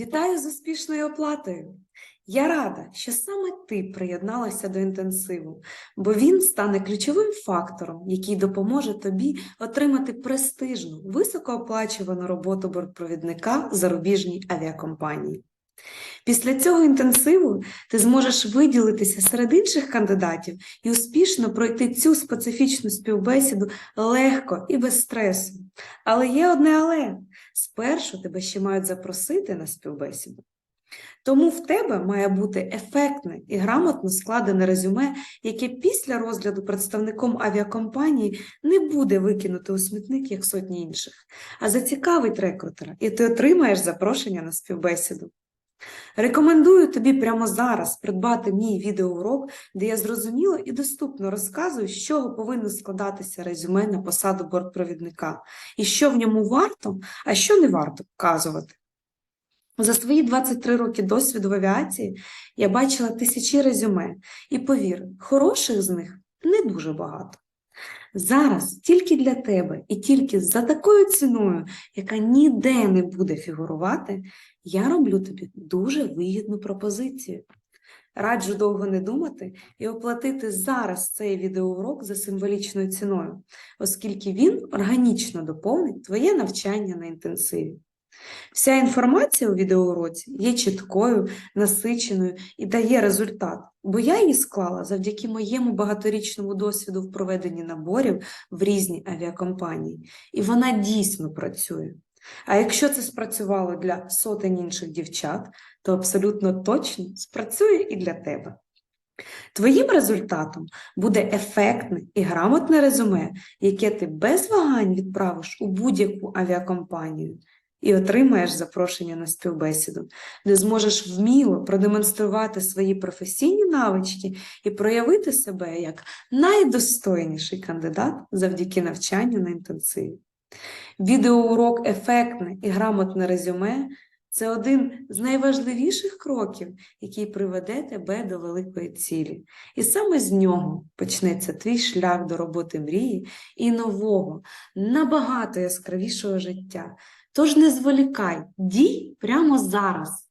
Вітаю з успішною оплатою. Я рада, що саме ти приєдналася до інтенсиву, бо він стане ключовим фактором, який допоможе тобі отримати престижну, високооплачувану роботу бортпровідника в зарубіжній авіакомпанії. Після цього інтенсиву ти зможеш виділитися серед інших кандидатів і успішно пройти цю специфічну співбесіду легко і без стресу. Але є одне але спершу тебе ще мають запросити на співбесіду. Тому в тебе має бути ефектне і грамотно складене резюме, яке після розгляду представником авіакомпанії не буде викинути у смітник, як сотні інших, а зацікавить рекрутера, і ти отримаєш запрошення на співбесіду. Рекомендую тобі прямо зараз придбати мій відеоурок, де я зрозуміло і доступно розказую, з чого повинно складатися резюме на посаду бортпровідника, і що в ньому варто, а що не варто вказувати. За свої 23 роки досвіду в авіації я бачила тисячі резюме, і повір, хороших з них не дуже багато. Зараз тільки для тебе і тільки за такою ціною, яка ніде не буде фігурувати, я роблю тобі дуже вигідну пропозицію. Раджу довго не думати і оплатити зараз цей відеоурок за символічною ціною, оскільки він органічно доповнить твоє навчання на інтенсиві. Вся інформація у відеоуроці є чіткою, насиченою і дає результат, бо я її склала завдяки моєму багаторічному досвіду в проведенні наборів в різні авіакомпанії, і вона дійсно працює. А якщо це спрацювало для сотень інших дівчат, то абсолютно точно спрацює і для тебе. Твоїм результатом буде ефектне і грамотне резюме, яке ти без вагань відправиш у будь-яку авіакомпанію і отримаєш запрошення на співбесіду, де зможеш вміло продемонструвати свої професійні навички і проявити себе як найдостойніший кандидат завдяки навчанню на інтенсиві. Відеоурок ефектне і грамотне резюме це один з найважливіших кроків, який приведе тебе до великої цілі. І саме з нього почнеться твій шлях до роботи мрії і нового, набагато яскравішого життя. Тож не зволікай, дій прямо зараз.